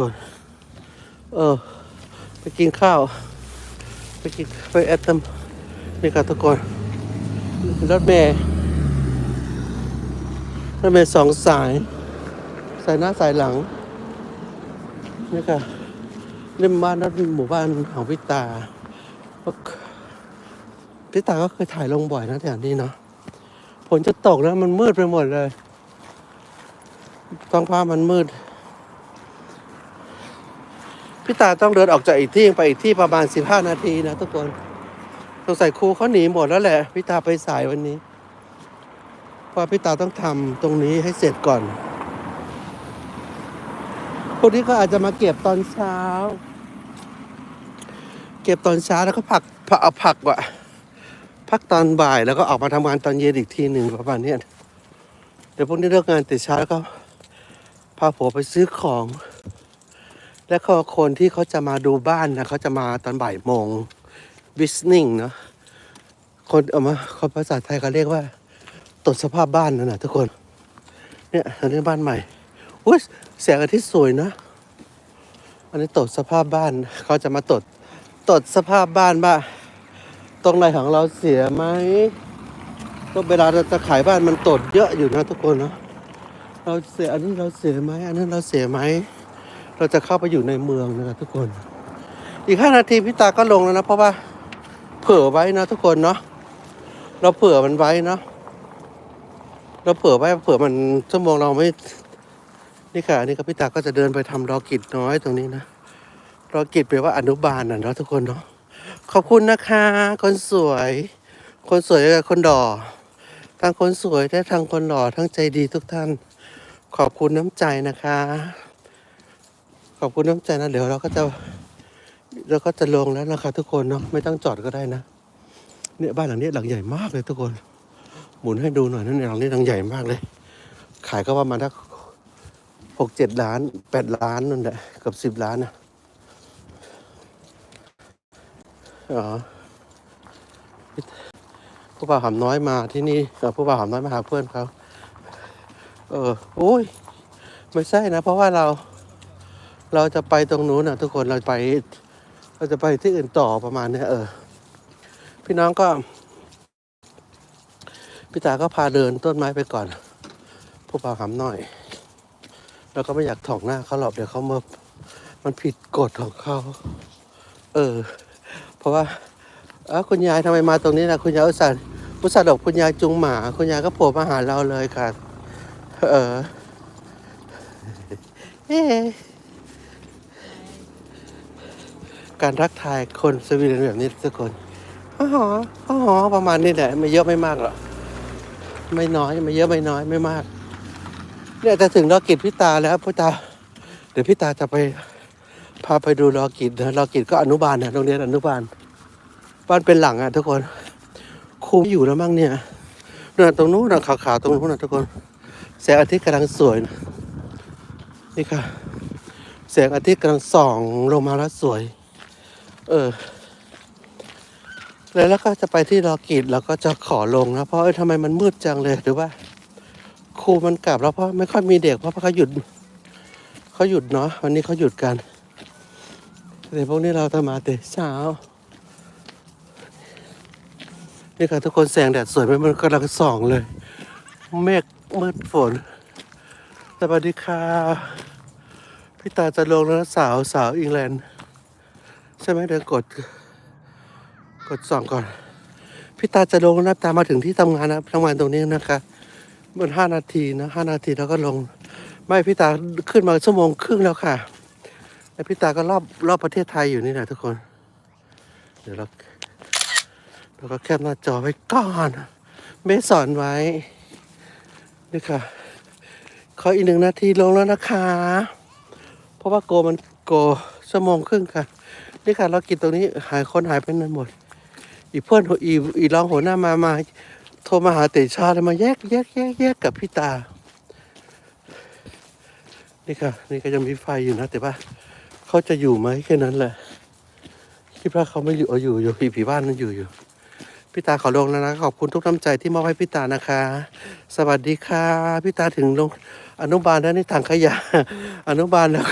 ก่อนเออ ไปกินข้าว ไปกินไปแอดตัมนี่ค่ะทุกคนรถเมย์รถเมย์สองสาย สายหน้าสายหลัง นี่ค่ะนี่บ้านนั่นหมู่บ้านของพิตาพิตาก็เคยถ่ายลงบ่อยนะแถวนี้เนาะฝนจะตกแล้วมันมืดไปหมดเลยท้องฟ้ามันมืด พี่ตาต้องเดินออกจากอีกที่ไปอีกที่ประมาณ15นาทีนะทุกคนสงสัยครูเขาหนีหมดแล้วแหละพี่ตาไปสายวันนี้เพราะพี่ตาต้องทำตรงนี้ให้เสร็จก่อนพวกนี้ก็อาจจะมาเก็บตอนเช้า เก็บตอนเช้าแล้วก็ผักผักเอาผักว่ะพักตอนบ่ายแล้วก็ออกมาทำงานตอนเย็นอีกทีหนึ่งประมาณนี้เดี๋ยวพวกนี้เลิกงานแต่เช้าแล้วก็พาผัวไปซื้อของ และก็คนที่เขาจะมาดูบ้านนะเขาจะมาตอนบ่ายโมง visiting เนาะคนเอามาคนภาษาไทยเขาเรียกว่าตรวจสภาพบ้านนั่นนะทุกคน เนี่ยอันนี้บ้านใหม่อุ้ยแสงอาทิตย์สวยนะอันนี้ตรวจสภาพบ้านเขาจะมาตรวจตรวจสภาพบ้านว่าตรงไหนของเราเสียไหมก็เวลาเราจะขายบ้านมันตรวจเยอะอยู่นะทุกคนเนาะเราเสียอันนี้เราเสียไหมอันนั้นเราเสียไหม เราจะเข้าไปอยู่ในเมืองนะครับทุกคน อีกห้านาทีพี่ตาก็ลงแล้วนะ เพราะว่าเผื่อไว้นะทุกคนเนาะเราเผื่อมันไว้เนาะเราเผื่อไว้เผื่อมันชั่วโมงเราไม่นี่ค่ะนี่ก็พี่ตาก็จะเดินไปทำรอกิจน้อยตรงนี้นะรอกิจแปลว่าอนุบาลน่ะเนาะทุกคนเนาะขอบคุณนะคะ คนสวย คนสวยกับคนดอทั้งคนสวยและทั้งคนหล่อทั้งใจดีทุกท่าน ขอบคุณน้ำใจนะคะ ขอบคุณน้ำใจนะเดี๋ยวเราก็จะเราก็จะลงแล้วนะคะทุกคนเนาะไม่ต้องจอดก็ได้นะเนี่ยบ้านหลังนี้หลังใหญ่มากเลยทุกคน หมุนให้ดูหน่อยนั่นหลังนี้หลังใหญ่มากเลย ขายก็ประมาณทักหกเจ็ดล้านแปดล้านนั่นแหละกับสิบล้านนะอ๋อผู้บ่าวหำน้อยมาที่นี่เอ่อผู้บ่าวหำน้อยมาหาเพื่อนเขาเออโอ้ย ไม่ใช่นะ เพราะว่าเรา เราจะไปตรงนู้นนะทุกคนเราไป เราจะไปที่อื่นต่อประมาณเนี้ยเออ พี่น้องก็พี่ตาก็พาเดินต้นไม้ไปก่อนผู้บ่าหำหน่อยเราก็ไม่อยากถ่องหน้าเขาหรอกเดี๋ยวเขามามันผิดกฎของเขา เออ เพราะว่าเออคุณยายทำไมมาตรงนี้นะคุณยายอุตส่าห์อุตส่าห์ดอกคุณยายจุงหมา คุณยายก็โผล่มาหาเราเลยค่ะ เออเอ๊ะ การทักทายคนสวีเดนแบบนี้ทุกคนอ๋ออ๋อประมาณนี้แหละไม่เยอะไม่มากหรอกไม่น้อยไม่เยอะไม่น้อยไม่มาก เนี่ยจะถึงรอกิจพี่ตาแล้วพี่ตา เดี๋ยวพี่ตาจะไปพาไปดูรอกิจนะรอกิจก็อนุบาลนะโรงเรียนอนุบาล บ้านเป็นหลังอะทุกคนครูไม่อยู่แล้วมั้งเนี่ยเนี่ยตรงนู้นนะขาวๆตรงนู้นนะทุกคนแสงอาทิตย์กำลังสวยนะนี่ค่ะแสงอาทิตย์กำลังส่องลงมาแล้วสวย เออ แล้วก็จะไปที่รอกิจแล้วก็จะขอลงนะเพราะเอ้ยทำไมมันมืดจังเลยหรือว่าครูมันกลับแล้วเพราะไม่ค่อยมีเด็กเพราะเขาหยุดเขาหยุดเนาะวันนี้เขาหยุดกันแต่พวกนี้เราทำมาแต่เช้านี่ค่ะทุกคนแสงแดดสวยไหมมันกำลังส่องเลย เมฆมืดฝนสวัสดีค่ะพี่ตาจะลงแล้วนะสาวสาวอิงแลนด์ ใช่ไหมเดี๋ยวกด กดส่องก่อน พี่ตาจะลงนะตามมาถึงที่ทำงานนะทำงานตรงนี้นะคะมันห้านาทีนะห้านาทีแล้วก็ลง ไม่พี่ตาขึ้นมาชั่วโมงครึ่งแล้วค่ะแล้วพี่ตาก็รอบรอบประเทศไทยอยู่นี่แหละทุกคน เดี๋ยวเราเราก็แคปหน้าจอไว้ก่อนไม่สอนไว้นี่ค่ะขออีกหนึ่งนาทีลงแล้วนะคะ เพราะว่าโกมันโกชั่วโมงครึ่งค่ะ นี่ค่ะเรากินตรงนี้หายคนหายไปนั่นหมด อีเพื่อนอีอีรองหัวหน้ามามาโทรมาหาเตชาเลยมาแยกแยกแยกแยกกับพี่ตา นี่ค่ะ นี่ก็ยังมีไฟอยู่นะ แต่ว่าเขาจะอยู่ไหมแค่นั้นแหละคิดว่าเขาไม่อยู่เอาอยู่อยู่ผีผีบ้านนั้นอยู่อยู่พี่ตาขอลงแล้วนะขอบคุณทุกน้ำใจที่มอบให้พี่ตานะคะ สวัสดีค่ะพี่ตาถึงลงอนุบาลแล้วนี่ถังขยะ อนุบาลแล้ว